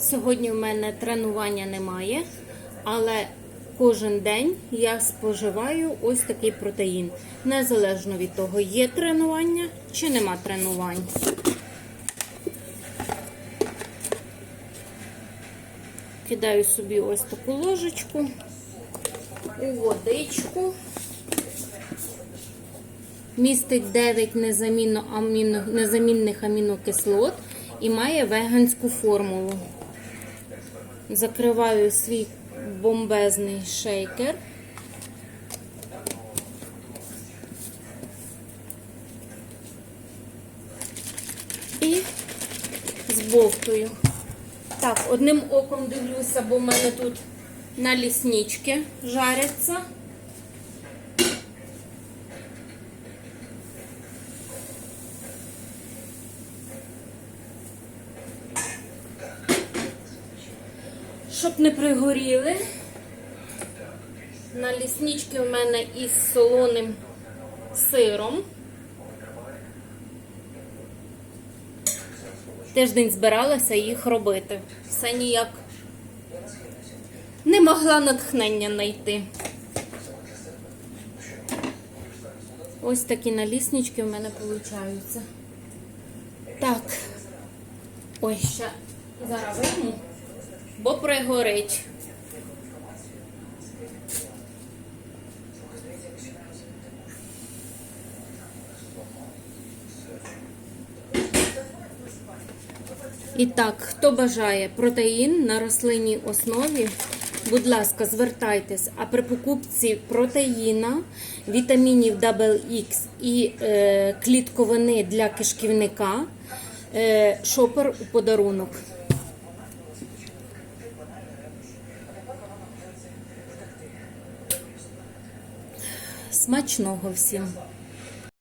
Сьогодні в мене тренування немає, але кожен день я споживаю ось такий протеїн. Незалежно від того, є тренування чи нема тренувань. Кидаю собі ось таку ложечку у водичку. Містить 9 незамінних амінокислот і має веганську формулу. Закриваю свій бомбезний шейкер. І збовтую. Так, одним оком дивлюся, бо в мене тут на ліснички жаряться. Щоб не пригоріли. На ліснички в мене із солоним сиром. Тиждень збиралася їх робити. Все ніяк не могла натхнення знайти. Ось такі наліснички в мене виходять. Так. Ой, ще зараз вийму, бо пригорить. І так, хто бажає протеїн на рослинній основі, будь ласка, звертайтесь. А при покупці протеїна, вітамінів XX і е, клітковини для кишківника, е, шопер у подарунок. Смачного всім!